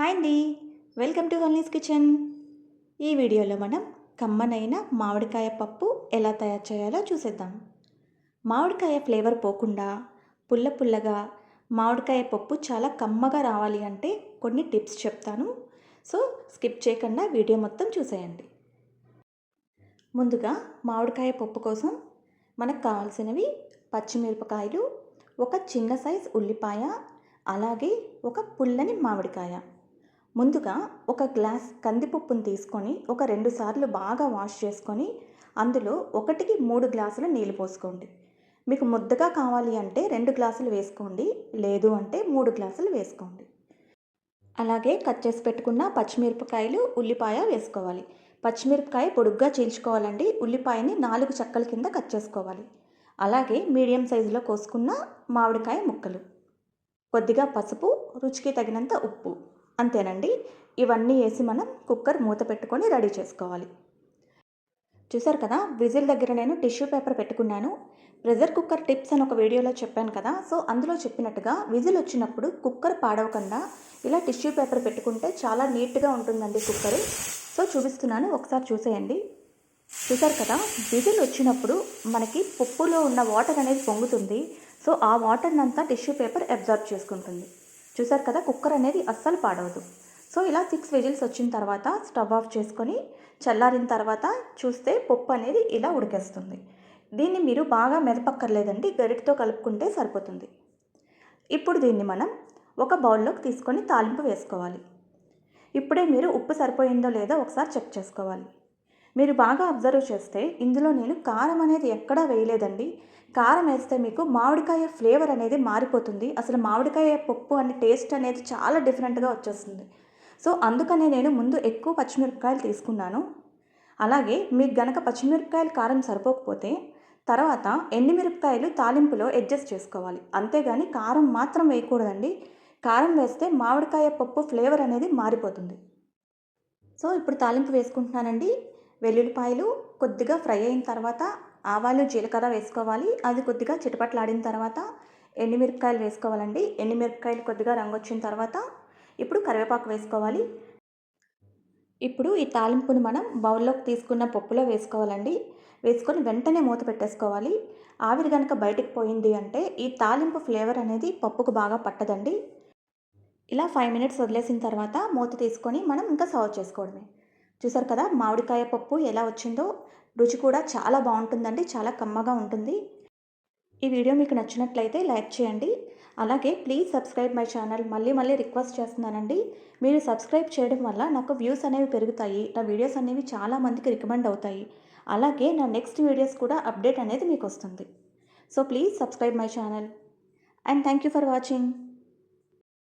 Hi అండి. Welcome to హల్నీస్ kitchen. ఈ వీడియోలో మనం కమ్మనైన మామిడికాయ పప్పు ఎలా తయారు చేయాలో చూసేద్దాం. మామిడికాయ ఫ్లేవర్ పోకుండా పుల్ల పుల్లగా మామిడికాయ పప్పు చాలా కమ్మగా రావాలి అంటే కొన్ని టిప్స్ చెప్తాను. సో స్కిప్ చేయకుండా వీడియో మొత్తం చూసేయండి. ముందుగా మామిడికాయ పప్పు కోసం మనకు కావాల్సినవి పచ్చిమిరపకాయలు ఒక చిన్న సైజ్ ఉల్లిపాయ అలాగే ఒక పుల్లని మామిడికాయ. ముందుగా ఒక గ్లాస్ కందిపప్పును తీసుకొని ఒక రెండు సార్లు బాగా వాష్ చేసుకొని అందులో ఒకటికి మూడు గ్లాసులు నీళ్ళు పోసుకోండి. మీకు ముద్దగా కావాలి అంటే రెండు గ్లాసులు వేసుకోండి లేదు అంటే మూడు గ్లాసులు వేసుకోండి. అలాగే కట్ చేసి పెట్టుకున్న పచ్చిమిరపకాయలు ఉల్లిపాయ వేసుకోవాలి. పచ్చిమిరపకాయ పొడుగ్గా చీల్చుకోవాలండి. ఉల్లిపాయని నాలుగు చెక్కల కింద కట్ చేసుకోవాలి. అలాగే మీడియం సైజులో కోసుకున్న మామిడికాయ ముక్కలు. కొద్దిగా పసుపు రుచికి తగినంత ఉప్పు. అంతేనండి. ఇవన్నీ వేసి మనం కుక్కర్ మూత పెట్టుకొని రెడీ చేసుకోవాలి. చూసారు కదా విజిల్ దగ్గర నేను టిష్యూ పేపర్ పెట్టుకున్నాను. ప్రెజర్ కుక్కర్ టిప్స్ అని ఒక వీడియోలో చెప్పాను కదా సో అందులో చెప్పినట్టుగా విజిల్ వచ్చినప్పుడు కుక్కర్ పాడవకుండా ఇలా టిష్యూ పేపర్ పెట్టుకుంటే చాలా నీట్గా ఉంటుందండి కుక్కర్. సో చూపిస్తున్నాను ఒకసారి చూసేయండి. చూసారు కదా విజిల్ వచ్చినప్పుడు మనకి పప్పులో ఉన్న వాటర్ అనేది పొంగుతుంది. సో ఆ వాటర్ని అంతా టిష్యూ పేపర్ అబ్జర్వ్ చేసుకుంటుంది. చూసారు కదా? కుక్కర్ అనేది అస్సలు పాడవదు. సో ఇలా సిక్స్ విజిల్స్ వచ్చిన తర్వాత స్టవ్ ఆఫ్ చేసుకొని చల్లారిన తర్వాత చూస్తే పప్పు అనేది ఇలా ఉడికేస్తుంది. దీన్ని మీరు బాగా మెదపక్కర్లేదండి గరిటతో కలుపుకుంటే సరిపోతుంది. ఇప్పుడు దీన్ని మనం ఒక బౌల్లోకి తీసుకొని తాలింపు వేసుకోవాలి. ఇప్పుడే మీరు ఉప్పు సరిపోయిందో లేదో ఒకసారి చెక్ చేసుకోవాలి. మీరు బాగా అబ్జర్వ్ చేస్తే ఇందులో నేను కారం అనేది ఎక్కడా వేయలేదండి. కారం వేస్తే మీకు మామిడికాయ ఫ్లేవర్ అనేది మారిపోతుంది. అసలు మామిడికాయ పప్పు అనే టేస్ట్ అనేది చాలా డిఫరెంట్గా వచ్చేస్తుంది. సో అందుకనే నేను ముందు ఎక్కువ పచ్చిమిరపకాయలు తీసుకున్నాను. అలాగే మీకు గనక పచ్చిమిరపకాయలు కారం సరిపోకపోతే తర్వాత ఎండుమిరపకాయలు తాలింపులో అడ్జస్ట్ చేసుకోవాలి. అంతేగాని కారం మాత్రం వేయకూడదండి. కారం వేస్తే మామిడికాయ పప్పు ఫ్లేవర్ అనేది మారిపోతుంది. సో ఇప్పుడు తాలింపు వేసుకుంటున్నానండి. వెల్లుల్లిపాయలు కొద్దిగా ఫ్రై అయిన తర్వాత ఆవాలు జీలకర్ర వేసుకోవాలి. అది కొద్దిగా చిటపట్లాడిన తర్వాత ఎండుమిరపకాయలు వేసుకోవాలండి. ఎండుమిరపకాయలు కొద్దిగా రంగు వచ్చిన తర్వాత ఇప్పుడు కరివేపాకు వేసుకోవాలి. ఇప్పుడు ఈ తాలింపుని మనం బౌల్లోకి తీసుకున్న పప్పులో వేసుకోవాలండి. వేసుకొని వెంటనే మూత పెట్టేసుకోవాలి. ఆవిరి కనుక బయటికి పోయింది అంటే ఈ తాలింపు ఫ్లేవర్ అనేది పప్పుకు బాగా పట్టదండి. ఇలా ఫైవ్ మినిట్స్ వదిలేసిన తర్వాత మూత తీసుకొని మనం ఇంకా సర్వ్ చేసుకోవడమే. చూసారు కదా మామిడికాయ పప్పు ఎలా వచ్చిందో? రుచి కూడా చాలా బాగుంటుందండి చాలా కమ్మగా ఉంటుంది. ఈ వీడియో మీకు నచ్చినట్లయితే లైక్ చేయండి. అలాగే ప్లీజ్ సబ్స్క్రైబ్ మై ఛానల్. మళ్ళీ మళ్ళీ రిక్వెస్ట్ చేస్తున్నానండి. మీరు సబ్స్క్రైబ్ చేయడం వల్ల నాకు వ్యూస్ అనేవి పెరుగుతాయి. నా వీడియోస్ అనేవి చాలా మందికి రికమెండ్ అవుతాయి. అలాగే నా నెక్స్ట్ వీడియోస్ కూడా అప్డేట్ అనేది మీకు వస్తుంది. So please subscribe my channel. And thank you for watching.